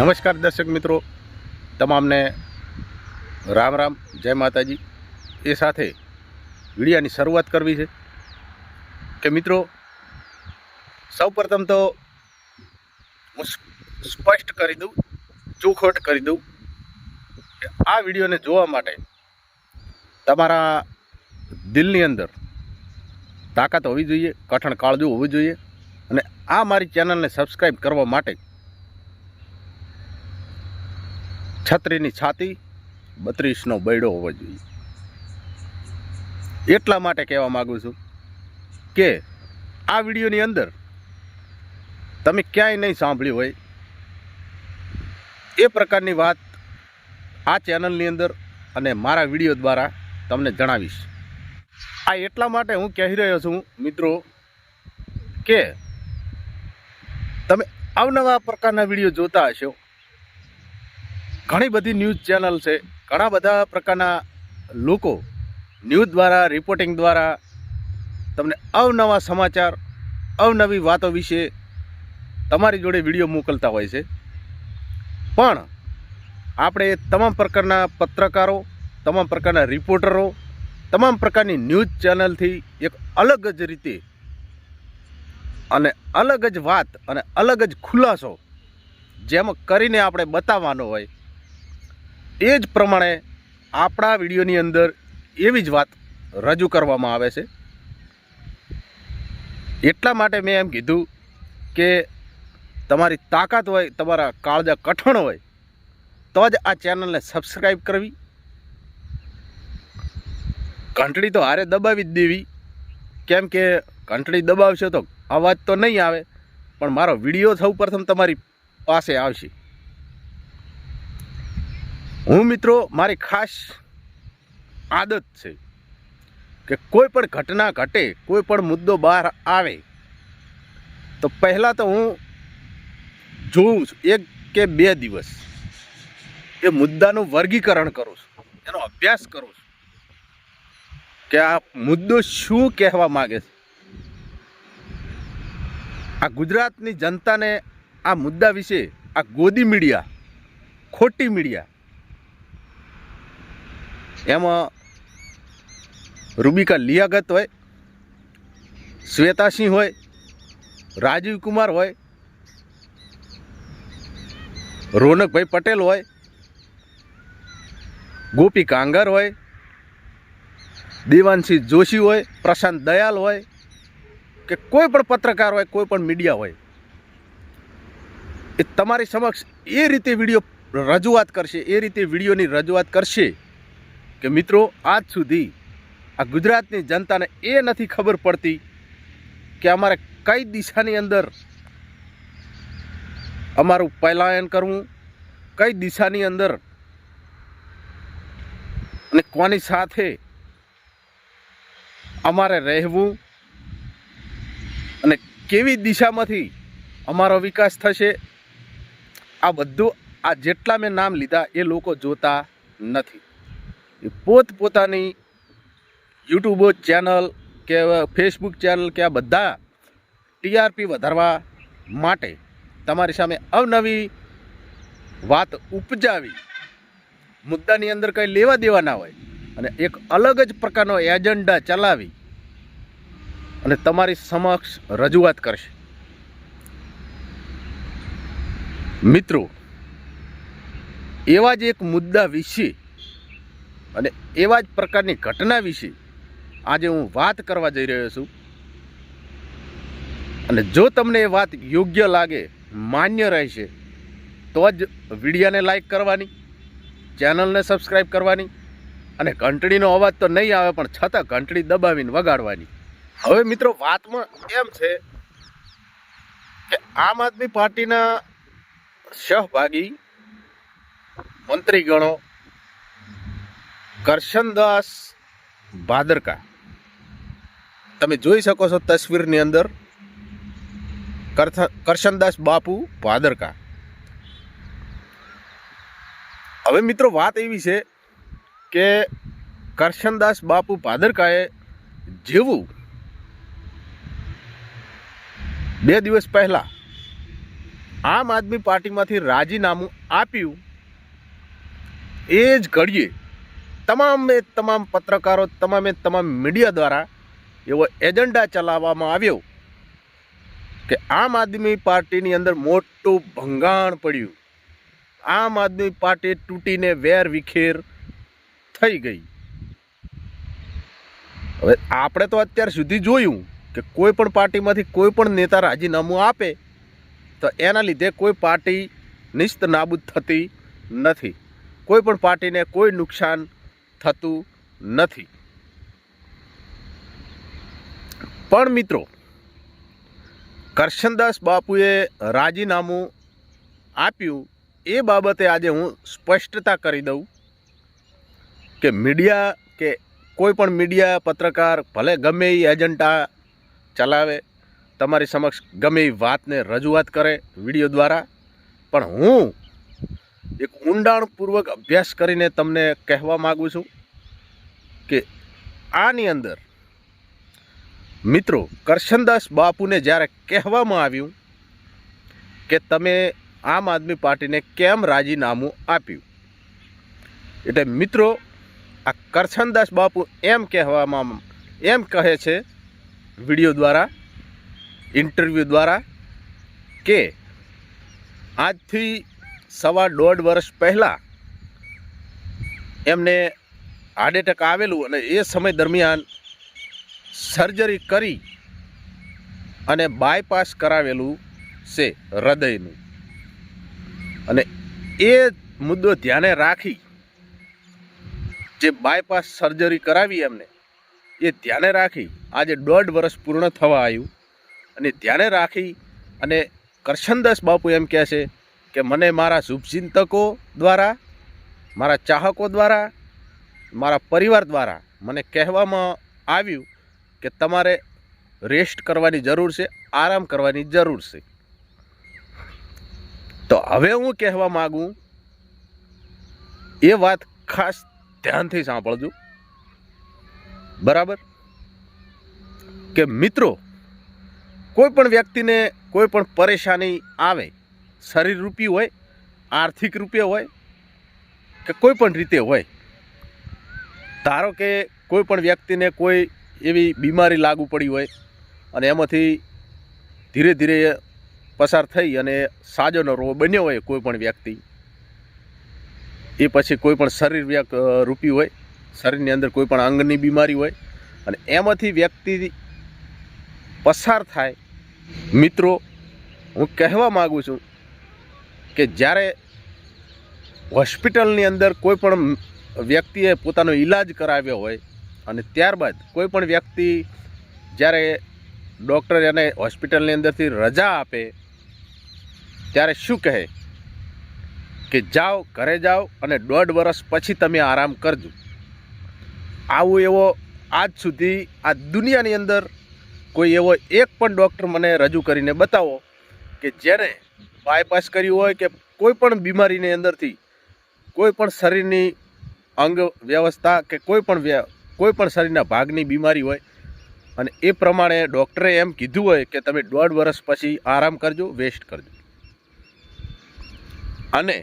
નમસ્કાર દર્શક મિત્રો. તમામને રામ રામ, જય માતાજી. એ સાથે વિડીયાની શરૂઆત કરવી છે કે મિત્રો, સૌપ્રથમ તો હું સ્પષ્ટ કરી દઉં ચોખવટ કરી દઉં કે આ વિડીયોને જોવા માટે તમારા દિલની અંદર તાકાત હોવી જોઈએ, કઠણ કાળજું હોવું જોઈએ અને આ મારી ચેનલને સબસ્ક્રાઈબ કરવા માટે છત્રીની છાતી બત્રીસનો બૈડો હોવો જોઈએ. એટલા માટે કહેવા માગું છું કે આ વિડીયોની અંદર તમે ક્યાંય નહીં સાંભળ્યું હોય, એ પ્રકારની વાત આ ચેનલની અંદર અને મારા વીડિયો દ્વારા તમને જણાવીશ. આ એટલા માટે હું કહી રહ્યો છું મિત્રો કે તમે અવનવા પ્રકારના વીડિયો જોતા હશો ઘણી બધી ન્યૂઝ ચેનલ છે. ઘણા બધા પ્રકારના લોકો ન્યૂઝ દ્વારા રિપોર્ટિંગ દ્વારા તમને અવનવા સમાચાર, અવનવી વાતો વિશે તમારી જોડે વીડિયો મોકલતા હોય છે. પણ આપણે તમામ પ્રકારના પત્રકારો, તમામ પ્રકારના રિપોર્ટરો તમામ પ્રકારની ન્યૂઝ ચેનલથી એક અલગ જ રીતે અને અલગ જ વાત અને અલગ જ ખુલાસો જેમ કરીને આપણે બતાવવાનો હોય એ જ પ્રમાણે આપણા વિડીયોની અંદર એવી જ વાત રજૂ કરવામાં આવે છે. એટલા માટે મેં એમ કીધું કે તમારી તાકાત હોય, તમારા કાળજા કઠણ હોય, તો જ આ ચેનલને સબસ્ક્રાઈબ કરવી. ઘંટડી તો હારે દબાવી જ દેવી. કેમ કે ઘંટડી દબાવશો તો અવાજ તો નહીં આવે, પણ મારો વીડિયો સૌ પ્રથમ તમારી પાસે આવશે. હું મિત્રો, મારી ખાસ આદત છે કે કોઈ પણ ઘટના ઘટે, કોઈ પણ મુદ્દો બહાર આવે, તો પહેલાં તો હું જોઉં છું, એક કે બે દિવસ એ મુદ્દાનું વર્ગીકરણ કરું છું, એનો અભ્યાસ કરું છું કે આ મુદ્દો શું કહેવા માગે છે. આ ગુજરાતની જનતાને આ મુદ્દા વિશે આ ગોદી મીડિયા, ખોટી મીડિયા એમાં રૂબિકા લિયાગત હોય, શ્વેતાસિંહ હોય, રાજીવ કુમાર હોય, રોનકભાઈ પટેલ હોય, ગોપી કાંગર હોય દેવાનસિંહ જોશી હોય, પ્રશાંત દયાલ હોય, કે કોઈ પણ પત્રકાર હોય, કોઈ પણ મીડિયા હોય, એ તમારી સમક્ષ એ રીતે વીડિયો રજૂઆત કરશે, એ રીતે વિડીયોની રજૂઆત કરશે કે મિત્રો, આજ સુધી આ ગુજરાતની જનતાને એ નથી ખબર પડતી કે અમારે કઈ દિશાની અંદર અમારું પલાયન કરવું, કઈ દિશાની અંદર અને કોની સાથે અમારે રહેવું અને કેવી દિશામાંથી અમારો વિકાસ થશે, આ બધું આ જેટલા મેં નામ લીધા એ લોકો જોતા નથી. પોતપોતાની યુટ્યુબ ચેનલ કે ફેસબુક ચેનલ કે આ બધા ટીઆરપી વધારવા માટે તમારી સામે અવનવી વાત ઉપજાવી. મુદ્દાની અંદર કંઈ લેવા દેવા ના હોય અને એક અલગ જ પ્રકારનો એજન્ડા ચલાવી અને તમારી સમક્ષ રજૂઆત કરશે. મિત્રો, એવા જ એક મુદ્દા વિશે અને એવા જ પ્રકારની ઘટના વિશે આજે હું વાત કરવા જઈ રહ્યો છું. અને જો તમને એ વાત યોગ્ય લાગે, માન્ય રહેશે, તો જ વિડીયાને લાઈક કરવાની, ચેનલને સબસ્ક્રાઈબ કરવાની, અને ઘંટડીનો અવાજ તો નહીં આવે, પણ છતાં ઘંટડી દબાવીને વગાડવાની. હવે મિત્રો, વાતમાં એમ છે કે આમ આદમી પાર્ટીના સહભાગી, મંત્રીગણો કરશનદાસ ભાદરકા તમે જોઈ શકો છો તસવીરની અંદર કરશનદાસ બાપુ ભાદરકા હવે મિત્રો વાત એવી છે કે કરશનદાસ બાપુ ભાદરકાએ જેવું બે દિવસ પહેલાં આમ આદમી પાર્ટીમાંથી રાજીનામું આપ્યું, એ જ ઘડીએ તમામે તમામ પત્રકારો, તમામે તમામ મીડિયા દ્વારા એવો એજન્ડા ચલાવવામાં આવ્યો કે આમ આદમી પાર્ટીની અંદર મોટું ભંગાણ પડ્યું. આમ આદમી પાર્ટી તૂટીને વેર વિખેર થઈ ગઈ. હવે આપણે તો અત્યાર સુધી જોયું કે કોઈ પણ પાર્ટીમાંથી કોઈ પણ નેતા રાજીનામું આપે તો એના લીધે કોઈ પાર્ટી નિસ્ત નાબૂદ થતી નથી. કોઈ પણ પાર્ટીને કોઈ નુકસાન થતું નથી. પણ મિત્રો, કરશનદાસ બાપુએ રાજીનામું આપ્યું, એ બાબતે આજે હું સ્પષ્ટતા કરી દઉં કે મીડિયા કે કોઈ પણ મીડિયા પત્રકાર ભલે ગમે એ એજન્ટા ચલાવે, તમારી સમક્ષ ગમે એ વાતને રજૂઆત કરે વીડિયો દ્વારા, પણ હું એક ઊંડાણપૂર્વક અભ્યાસ કરીને તમને કહેવા માગું છું કે આની અંદર મિત્રો કરશનદાસ બાપુને જ્યારે કહેવામાં આવ્યું કે તમે આમ આદમી પાર્ટીને કેમ રાજીનામું આપ્યું? એટલે મિત્રો, આ કરશનદાસ બાપુ એમ કહેવામાં એમ કહે છે વીડિયો દ્વારા, ઇન્ટરવ્યૂ દ્વારા કે આજથી સવા દોઢ વર્ષ પહેલાં એમને હાર્ટ એટેક આવેલું અને એ સમય દરમિયાન સર્જરી કરી અને બાયપાસ કરાવેલું છે હૃદયનું. અને એ મુદ્દો ધ્યાને રાખી જે બાયપાસ સર્જરી કરાવી એમને, એ ધ્યાને રાખી આજે દોઢ વર્ષ પૂર્ણ થવા આવ્યું. અને ધ્યાને રાખી અને કરશનદાસ બાપુ એમ કહે છે કે મને મારા શુભચિંતકો દ્વારા, મારા ચાહકો દ્વારા, મારા પરિવાર દ્વારા મને કહેવામાં આવ્યું કે તમારે રેસ્ટ કરવાની જરૂર છે, આરામ કરવાની જરૂર છે. તો હવે હું કહેવા માગું, એ વાત ખાસ ધ્યાનથી સાંભળજો. બરાબર? કે મિત્રો, કોઈ પણ વ્યક્તિને કોઈ પણ પરેશાની આવે શરીર રૂપી હોય, આર્થિક રૂપે હોય, કે કોઈ પણ રીતે હોય. ધારો કે કોઈ પણ વ્યક્તિને કોઈ એવી બીમારી લાગુ પડી હોય અને એમાંથી ધીરે ધીરે પસાર થઈ અને સાજોનો રોગ બન્યો હોય કોઈ પણ વ્યક્તિ, એ પછી કોઈ પણ શરીર રૂપી હોય, શરીરની અંદર કોઈ પણ અંગની બીમારી હોય અને એમાંથી વ્યક્તિ પસાર થાય. મિત્રો, હું કહેવા માગું છું કે જ્યારે હોસ્પિટલની અંદર કોઈ પણ વ્યક્તિએ પોતાનો ઈલાજ કરાવ્યો હોય અને ત્યારબાદ કોઈ પણ વ્યક્તિ જ્યારે ડૉક્ટર એને હોસ્પિટલની અંદરથી રજા આપે, ત્યારે શું કહે? કે જાઓ, ઘરે જાઓ અને દોઢ વર્ષ પછી તમે આરામ કરજો. આવું એવો આજ સુધી આ દુનિયાની અંદર કોઈ એવો એક પણ ડૉક્ટર મને રજૂ કરીને બતાવો કે જેને બાયપાસ કર્યું હોય કે કોઈ પણ બીમારીની અંદરથી, કોઈ પણ શરીરની અંગ વ્યવસ્થા કે કોઈ પણ કોઈ પણ શરીરના ભાગની બીમારી હોય, અને એ પ્રમાણે ડૉક્ટરે એમ કીધું હોય કે તમે દોઢ વર્ષ પછી આરામ કરજો વેસ્ટ કરજો. અને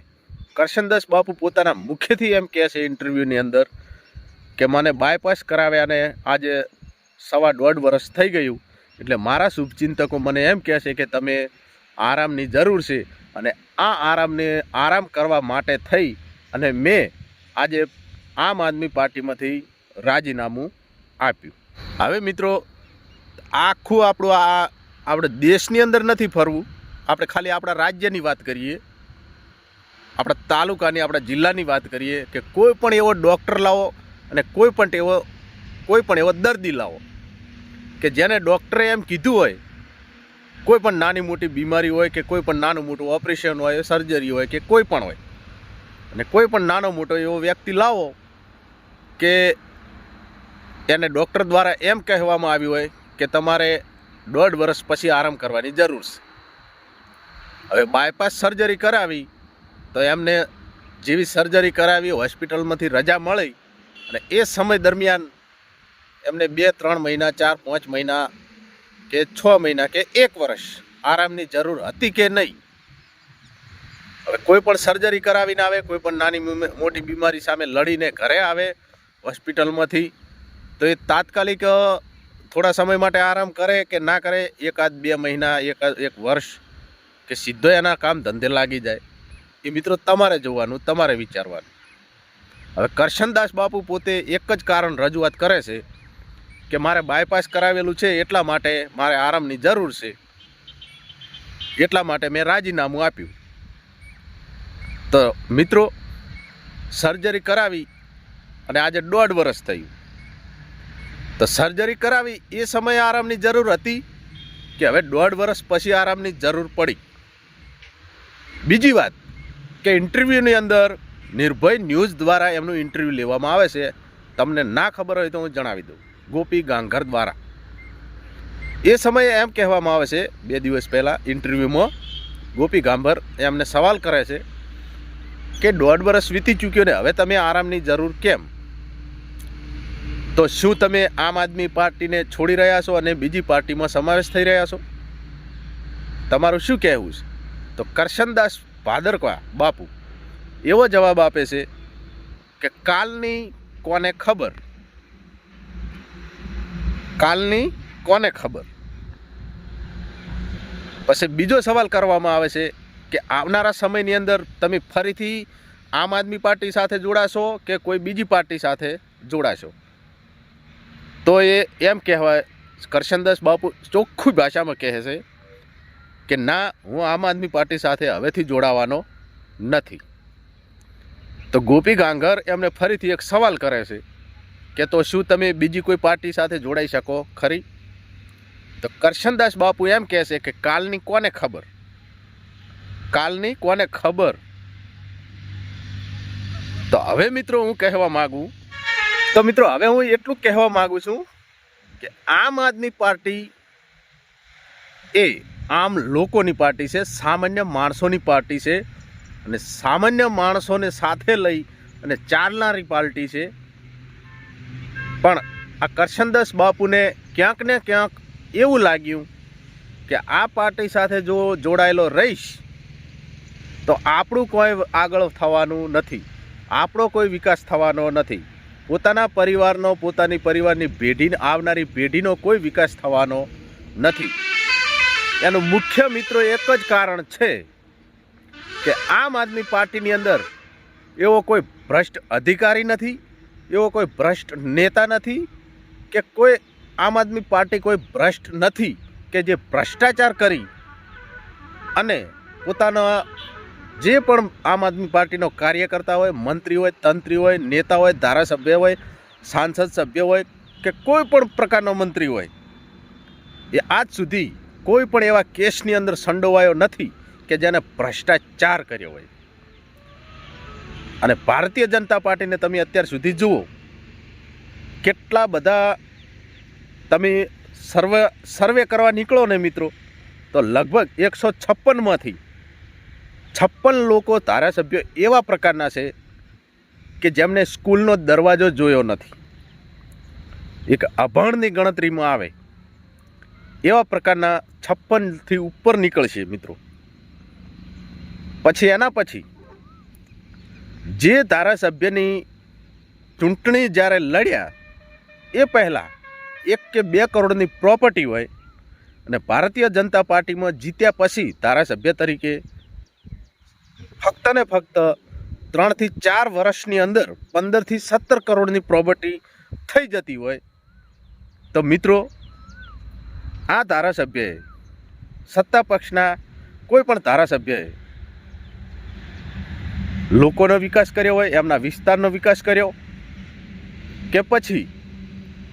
કરશનદાસ બાપુ પોતાના મુખ્યથી એમ કહે છે ઇન્ટરવ્યૂની અંદર કે મને બાયપાસ કરાવ્યાને આજે સવા દોઢ વર્ષ થઈ ગયું, એટલે મારા શુભચિંતકો મને એમ કહે છે કે તમે આરામની જરૂર છે અને આ આરામને આરામ કરવા માટે થઈ અને મેં આજે આમ આદમી પાર્ટીમાંથી રાજીનામું આપ્યું. હવે મિત્રો, આખું આપણું આ આપણે દેશની અંદર નથી ફરવું. આપણે ખાલી આપણા રાજ્યની વાત કરીએ. આપણા તાલુકાની, આપણા જિલ્લાની વાત કરીએ કે કોઈ પણ એવો ડૉક્ટર લાવો અને કોઈ પણ એવો કોઈ પણ એવો દર્દી લાવો કે જેને ડૉક્ટરે એમ કીધું હોય કોઈ પણ નાની મોટી બીમારી હોય કે કોઈ પણ નાનું મોટું ઓપરેશન હોય સર્જરી હોય કે કોઈ પણ હોય, અને કોઈ પણ નાનો મોટો એવો વ્યક્તિ લાવો કે એને ડૉક્ટર દ્વારા એમ કહેવામાં આવ્યું હોય કે તમારે દોઢ વર્ષ પછી આરામ કરવાની જરૂર છે. હવે બાયપાસ સર્જરી કરાવી, તો એમને જેવી સર્જરી કરાવી હોસ્પિટલમાંથી રજા મળી, અને એ સમય દરમિયાન એમને બે, ત્રણ મહિના, ચાર, પાંચ મહિના કે છ મહિના કે એક વર્ષ આરામની જરૂર હતી કે નહીં? હવે કોઈ પણ સર્જરી કરાવીને આવે, કોઈ પણ નાની મોટી બીમારી સામે લડીને ઘરે આવે હોસ્પિટલમાંથી, તો એ તાત્કાલિક થોડા સમય માટે આરામ કરે કે ના કરે, એકાદ બે મહિના, એકાદ એક વર્ષ કે સીધો એના કામ ધંધે લાગી જાય. એ મિત્રો તમારે જોવાનું, તમારે વિચારવાનું. હવે કરશનદાસ બાપુ પોતે એક જ કારણ રજૂઆત કરે છે કે મારે બાયપાસ કરાવેલું છે એટલા માટે મારે આરામની જરૂર છે. એટલા માટે મેં રાજીનામું આપ્યું. તો મિત્રો સર્જરી કરાવી અને આજે દોઢ વર્ષ થયું. તો સર્જરી કરાવી એ સમયે આરામની જરૂર હતી કે હવે દોઢ વર્ષ પછી આરામની જરૂર પડી. બીજી વાત કે ઇન્ટરવ્યૂની અંદર નિર્ભય ન્યૂઝ દ્વારા એમનું ઇન્ટરવ્યૂ લેવામાં આવે છે. તમને ના ખબર હોય તો હું જણાવી દઉં. ગોપી ગાંઘર દ્વારા. એ સમયે એમ કહેવામાં આવે છે, બે દિવસ પહેલાં ઇન્ટરવ્યૂમાં ગોપી ગાંભર એમને સવાલ કરે છે કે દોઢ વર્ષ વીતી ચૂક્યો ને, હવે તમે આરામની જરૂર કેમ? તો શું તમે આમ આદમી પાર્ટીને છોડી રહ્યા છો અને બીજી પાર્ટીમાં સમાવેશ થઈ રહ્યા છો? તમારું શું કહેવું છે? તો કરશનદાસ ભાદરકા બાપુ એવો જવાબ આપે છે કે કાલની કોને ખબર? કાલની કોને ખબર? પછી બીજો સવાલ કરવામાં આવે છે કે આવનારા સમયની અંદર તમે ફરીથી આમ આદમી પાર્ટી સાથે જોડાશો કે કોઈ બીજી પાર્ટી સાથે જોડાશો? તો એ એમ કહેવાય, કરશનદાસ બાપુ ચોખ્ખી ભાષામાં કહે છે કે ના, હું આમ આદમી પાર્ટી સાથે હવેથી જોડાવાનો નથી. તો ગોપી ગાંગર એમને ફરીથી એક સવાલ કરે છે કે તો શું તમે બીજી કોઈ પાર્ટી સાથે જોડાઈ શકો? ખરી? તો કરશનદાસ બાપુ એમ કહે કે કાલની કોને ખબર? કાલની કોને ખબર? તો હવે મિત્રો હું કહેવા માગું, તો મિત્રો હવે હું એટલું કહેવા માગું છું કે આમ આદમી પાર્ટી એ આમ લોકોની પાર્ટી છે, સામાન્ય માણસોની પાર્ટી છે અને સામાન્ય માણસોને સાથે લઈ અને ચાલનારી પાર્ટી છે. પણ આ કરશનદાસ બાપુને ક્યાંક ને ક્યાંક એવું લાગ્યું કે આ પાર્ટી સાથે જો જોડાયેલો રહીશ, તો આપણું કોઈ આગળ થવાનું નથી. આપણો કોઈ વિકાસ થવાનો નથી. પોતાના પરિવારનો, પોતાની પરિવારની પેઢી આવનારી પેઢીનો કોઈ વિકાસ થવાનો નથી. એનું મુખ્ય મિત્રો એક જ કારણ છે કે આમ આદમી પાર્ટીની અંદર એવો કોઈ ભ્રષ્ટ અધિકારી નથી એવો કોઈ ભ્રષ્ટ નેતા નથી કે કોઈ આમ આદમી પાર્ટી કોઈ ભ્રષ્ટ નથી કે જે ભ્રષ્ટાચાર કરી અને પોતાના જે પણ આમ આદમી પાર્ટીનો કાર્યકર્તા હોય, મંત્રી હોય, તંત્રી હોય, નેતા હોય, ધારાસભ્ય હોય, સાંસદ સભ્ય હોય કે કોઈ પણ પ્રકારનો મંત્રી હોય, એ આજ સુધી કોઈ પણ એવા કેસની અંદર સંડોવાયો નથી કે જેને ભ્રષ્ટાચાર કર્યો હોય. અને ભારતીય જનતા પાર્ટીને તમે અત્યાર સુધી જુઓ, કેટલા બધા તમે સર્વે સર્વે કરવા નીકળો ને મિત્રો, તો લગભગ એકસો છપ્પનમાંથી છપ્પન લોકો ધારાસભ્યો એવા પ્રકારના છે કે જેમને સ્કૂલનો દરવાજો જોયો નથી. એક અભણની ગણતરીમાં આવે, એવા પ્રકારના છપ્પનથી ઉપર નીકળશે મિત્રો. પછી એના પછી જે ધારાસભ્યની ચૂંટણી જ્યારે લડ્યા, એ પહેલાં એક કે બે કરોડની પ્રોપર્ટી હોય અને ભારતીય જનતા પાર્ટીમાં જીત્યા પછી ધારાસભ્ય તરીકે ફક્ત ને ફક્ત ત્રણથી ચાર વર્ષની અંદર પંદરથી સત્તર કરોડની પ્રોપર્ટી થઈ જતી હોય. તો મિત્રો, આ ધારાસભ્યએ સત્તા પક્ષના કોઈ પણ ધારાસભ્યએ લોકોનો વિકાસ કર્યો હોય, એમના વિસ્તારનો વિકાસ કર્યો, કે પછી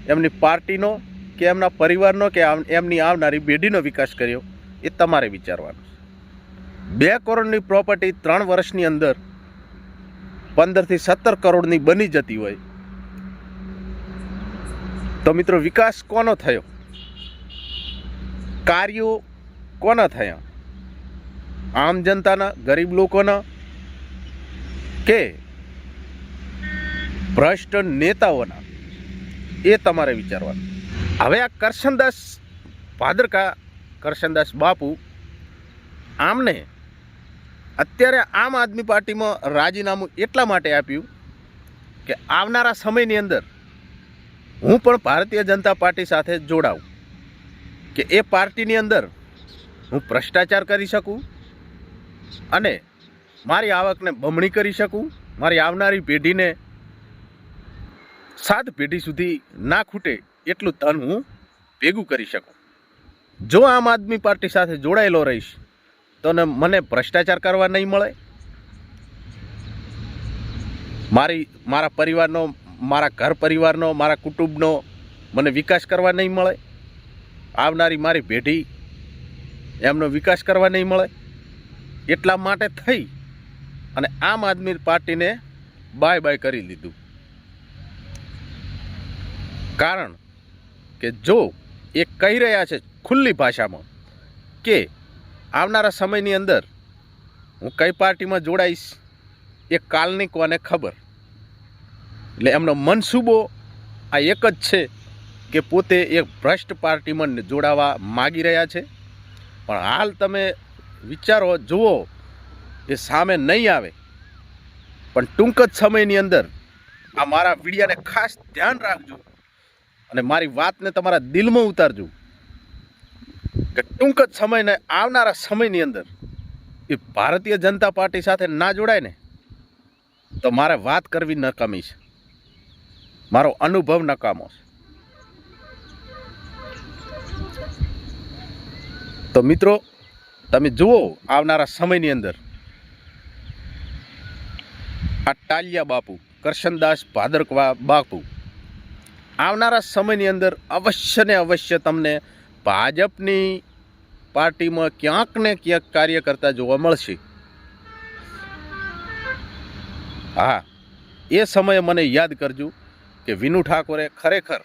એમની પાર્ટીનો, કે એમના પરિવારનો, કે એમની આવનારી પેઢીનો વિકાસ કર્યો, એ તમારે વિચારવાનું બે કરોડની પ્રોપર્ટી ત્રણ વર્ષની અંદર પંદરથી સત્તર કરોડની બની જતી હોય, તો મિત્રો વિકાસ કોનો થયો? કાર્યો કોના થયા? આમ જનતાના, ગરીબ લોકોના કે ભ્રષ્ટ નેતાઓના એ તમારે વિચારવાનું. હવે આ કરશનદાસ ભાદરકા કરશનદાસ બાપુ આમને અત્યારે આમ આદમી પાર્ટીમાં રાજીનામું એટલા માટે આપ્યું કે આવનારા સમયની અંદર હું પણ ભારતીય જનતા પાર્ટી સાથે જોડાઉં કે એ પાર્ટીની અંદર હું ભ્રષ્ટાચાર કરી શકું અને મારી આવકને બમણી કરી શકું? મારી આવનારી પેઢીને સાત પેઢી સુધી ના ખૂટે એટલું ધન હું ભેગું કરી શકું. જો આમ આદમી પાર્ટી સાથે જોડાયેલો રહીશ, તો મને ભ્રષ્ટાચાર કરવા નહીં મળે? મારી, મારા પરિવારનો, મારા ઘર પરિવારનો, મારા કુટુંબનો મને વિકાસ કરવા નહીં મળે? આવનારી મારી પેઢી એમનો વિકાસ કરવા નહીં મળે? એટલા માટે થઈ અને આમ આદમી પાર્ટીને બાય બાય કરી લીધું. કારણ કે જો એ કહી રહ્યા છે ખુલ્લી ભાષામાં કે આવનારા સમયની અંદર હું કઈ પાર્ટીમાં જોડાઈશ એ કાલની કોને ખબર? એટલે એમનો મનસૂબો આ એક જ છે કે પોતે એક ભ્રષ્ટ પાર્ટીમાં જોડાવા માગી રહ્યા છે. પણ હાલ તમે વિચારો, જુઓ એ સામે નહીં આવે. પણ ટૂંક જ સમયની અંદર આ મારા વિડીયાને ખાસ ધ્યાન રાખજો અને મારી વાતને તમારા દિલમાં ઉતારજો કે ટૂંક જ સમયને આવનારા સમયની અંદર એ ભારતીય જનતા પાર્ટી સાથે ના જોડાય ને તો મારે વાત કરવી નકામી છે. મારો અનુભવ નકામો છે. તો મિત્રો, તમે જુઓ આવનારા સમયની અંદર આ ટાલિયા બાપુ, કરશનદાસ ભાદરકવા બાપુ. આવનારા સમયની અંદર અવશ્ય ને અવશ્ય તમને ભાજપની પાર્ટીમાં ક્યાંક ને ક્યાંક કાર્ય કરતા જોવા મળશે. હા, એ સમયે મને યાદ કરજો કે વિનુ ઠાકોરે ખરેખર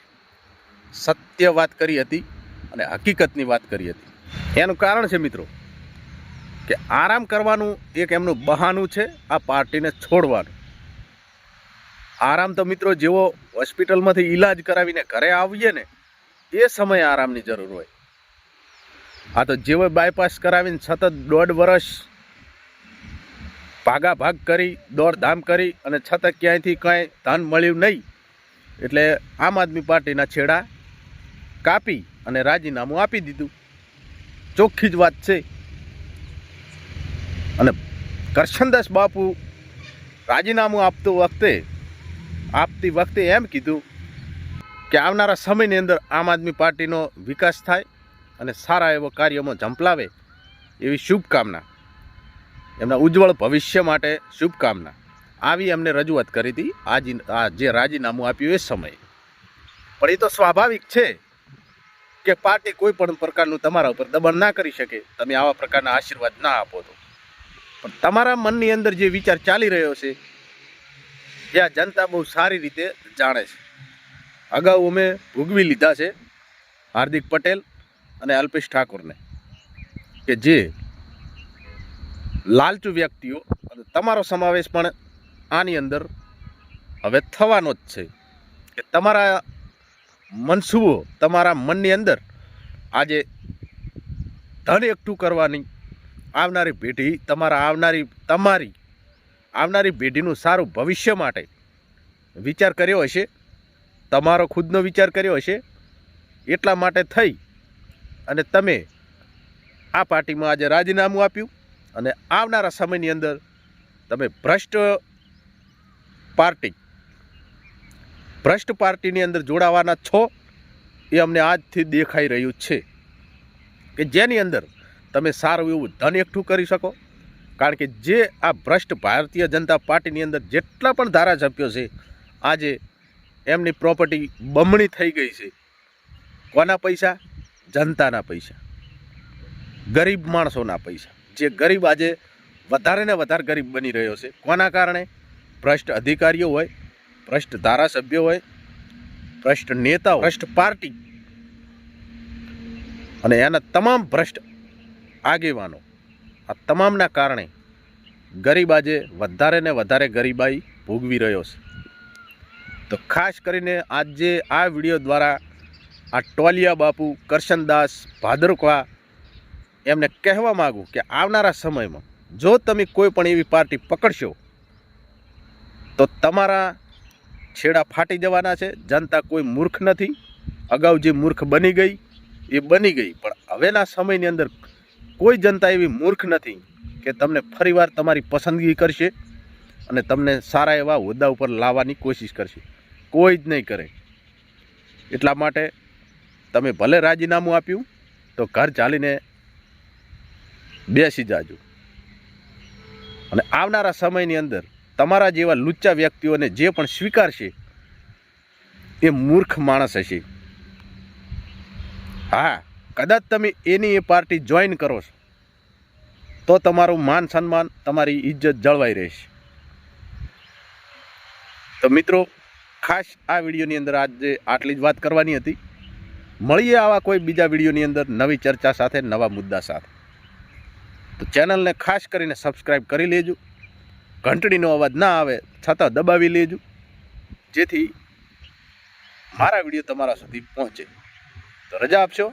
સત્ય વાત કરી હતી અને હકીકતની વાત કરી હતી. એનું કારણ છે મિત્રો કે આરામ કરવાનું એક એમનું બહાનું છે, આ પાર્ટીને છોડવાનું. આરામ તો મિત્રો જેવો હોસ્પિટલમાંથી ઈલાજ કરાવીને ઘરે આવીએ ને, એ સમયે આરામની જરૂર હોય. આ તો જેવો બાયપાસ કરાવીને સતત દોઢ વર્ષ ભાગા ભાગ કરી, દોડધામ કરી અને છતાં ક્યાંયથી કાંઈ ધન મળ્યું નહીં, એટલે આમ આદમી પાર્ટીના છેડા કાપી અને રાજીનામું આપી દીધું. ચોખ્ખી જ વાત છે. અને કરશનદાસ બાપુ રાજીનામું આપતું વખતે, આપતી વખતે એમ કીધું કે આવનારા સમયની અંદર આમ આદમી પાર્ટીનો વિકાસ થાય અને સારા એવા કાર્યમાં ઝંપલાવે એવી શુભકામના. એમના ઉજ્જવળ ભવિષ્ય માટે શુભકામના. આવી એમને રજૂઆત કરી હતી. આજી, આ જે રાજીનામું આપ્યું એ સમયે. પણ એ તો સ્વાભાવિક છે કે પાર્ટી કોઈ પણ પ્રકારનું તમારા ઉપર દબાણ ના કરી શકે. તમે આવા પ્રકારના આશીર્વાદ ના આપો તો. પણ તમારા મનની અંદર જે વિચાર ચાલી રહ્યો છે, જે જનતા બહુ સારી રીતે જાણે છે. અગાઉ અમે ભોગવી લીધા છે હાર્દિક પટેલ અને અલ્પેશ ઠાકોરને કે જે લાલચુ વ્યક્તિઓ અને તમારો સમાવેશ પણ આની અંદર હવે થવાનો જ છે. કે તમારા મનસુઓ તમારા મનની અંદર આજે ધન એકઠું કરવાની આવનારી પેઢી તમારા આવનારી, તમારી આવનારી પેઢીનું સારું ભવિષ્ય માટે વિચાર કર્યો હશે, તમારો ખુદનો વિચાર કર્યો હશે, એટલા માટે થઈ અને તમે આ પાર્ટીમાં આજે રાજીનામું આપ્યું અને આવનારા સમયની અંદર તમે ભ્રષ્ટ પાર્ટી, ભ્રષ્ટ પાર્ટીની અંદર જોડાવાના છો એ અમને આજથી દેખાઈ રહ્યું છે કે જેની અંદર તમે સારું એવું ધન એકઠું કરી શકો. કારણ કે જે આ ભ્રષ્ટ ભારતીય જનતા પાર્ટીની અંદર જેટલા પણ ધારાસભ્યો છે, આજે એમની પ્રોપર્ટી બમણી થઈ ગઈ છે. કોના પૈસા? જનતાના પૈસા. ગરીબ માણસોના પૈસા. જે ગરીબ આજે વધારે ને વધારે ગરીબ બની રહ્યો છે. કોના કારણે? ભ્રષ્ટ અધિકારીઓ હોય, ભ્રષ્ટ ધારાસભ્યો હોય, ભ્રષ્ટ નેતાઓ ભ્રષ્ટ પાર્ટી. અને એના તમામ ભ્રષ્ટ આગેવાનો. આ તમામના કારણે ગરીબ આજે વધારે ને વધારે ગરીબાઈ ભોગવી રહ્યો છે. તો ખાસ કરીને આજે આ વીડિયો દ્વારા આ ટોલિયા બાપુ કરશનદાસ ભાદરકવા એમને કહેવા માગું કે આવનારા સમયમાં જો તમે કોઈ પણ એવી પાર્ટી પકડશો, તો તમારા છેડા ફાટી જવાના છે. જનતા કોઈ મૂર્ખ નથી. અગાઉ જે મૂર્ખ બની ગઈ, એ બની ગઈ. પણ હવેના સમયની અંદર કોઈ જનતા એવી મૂર્ખ નથી કે તમને ફરીવાર તમારી પસંદગી કરશે અને તમને સારા એવા હોદ્દા ઉપર લાવવાની કોશિશ કરશે. કોઈ જ નહીં કરે. એટલા માટે તમે ભલે રાજીનામું આપ્યું તો ઘર ચાલીને બેસી જાજો. અને આવનારા સમયની અંદર તમારા જેવા લુચ્ચા વ્યક્તિઓને જે પણ સ્વીકારશે એ મૂર્ખ માણસ હશે. હા. કદાચ તમે એની એ પાર્ટી જોઈન કરો છો, તો તમારું માન સન્માન તમારી ઇજ્જત જળવાઈ રહેશે. તો મિત્રો, ખાસ આ વિડીયોની અંદર આજે આટલી જ વાત કરવાની હતી. મળીએ આવા કોઈ બીજા વિડીયોની અંદર નવી ચર્ચા સાથે, નવા મુદ્દા સાથે. તો ચેનલને ખાસ કરીને સબસ્ક્રાઈબ કરી લેજો. ઘંટડીનો અવાજ ના આવે, છતાં દબાવી લેજો. જેથી મારા વીડિયો તમારા સુધી પહોંચે. તો રજા આપશો.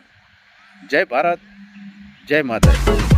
જય ભારત જય માતા